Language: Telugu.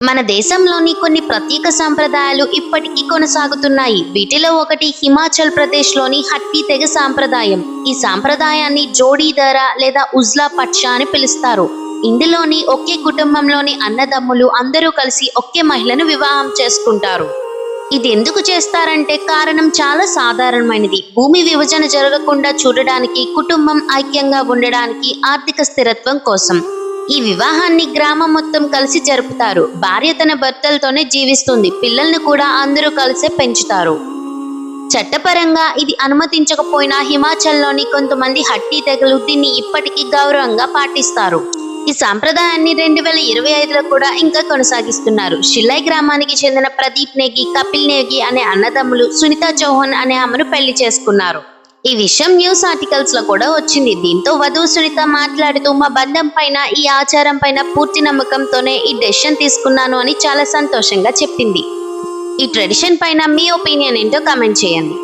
మన దేశంలోని కొన్ని ప్రత్యేక సాంప్రదాయాలు ఇప్పటికీ కొనసాగుతున్నాయి. వీటిలో ఒకటి హిమాచల్ ప్రదేశ్లోని హట్టి తెగ సాంప్రదాయం. ఈ సాంప్రదాయాన్ని జోడీదార లేదా ఉజ్లా పక్ష అని పిలుస్తారు. ఇందులోని ఒకే కుటుంబంలోని అన్నదమ్ములు అందరూ కలిసి ఒకే మహిళను వివాహం చేసుకుంటారు. ఇది ఎందుకు చేస్తారంటే కారణం చాలా సాధారణమైనది. భూమి విభజన జరగకుండా చూడడానికి కుటుంబం ఐక్యంగా ఉండడానికి ఆర్థిక స్థిరత్వం కోసం. ఈ వివాహాన్ని గ్రామం మొత్తం కలిసి జరుపుతారు. భార్య తన భర్తలతోనే జీవిస్తుంది. పిల్లల్ని కూడా అందరూ కలిసే పెంచుతారు. చట్టపరంగా ఇది అనుమతించకపోయినా హిమాచల్లోని కొంతమంది హట్టి తెగలు దీన్ని ఇప్పటికీ గౌరవంగా పాటిస్తారు. ఈ సాంప్రదాయాన్ని రెండు వేల ఇరవై ఐదులో కూడా ఇంకా కొనసాగిస్తున్నారు. షిల్లై గ్రామానికి చెందిన ప్రదీప్ నేగి కపిల్ నేగి అనే అన్నదమ్ములు సునీత చౌహాన్ అనే ఆమెను పెళ్ళి చేసుకున్నారు. ఈ విషయం న్యూస్ ఆర్టికల్స్లో కూడా వచ్చింది. దీంతో వధువు సునీత మాట్లాడుతూ మా బంధం పైన ఈ ఆచారం పైన పూర్తి నమ్మకంతోనే ఈ డెసిషన్ తీసుకున్నాను అని చాలా సంతోషంగా చెప్పింది. ఈ ట్రెడిషన్ పైన మీ ఒపీనియన్ ఏంటో కామెంట్ చేయండి.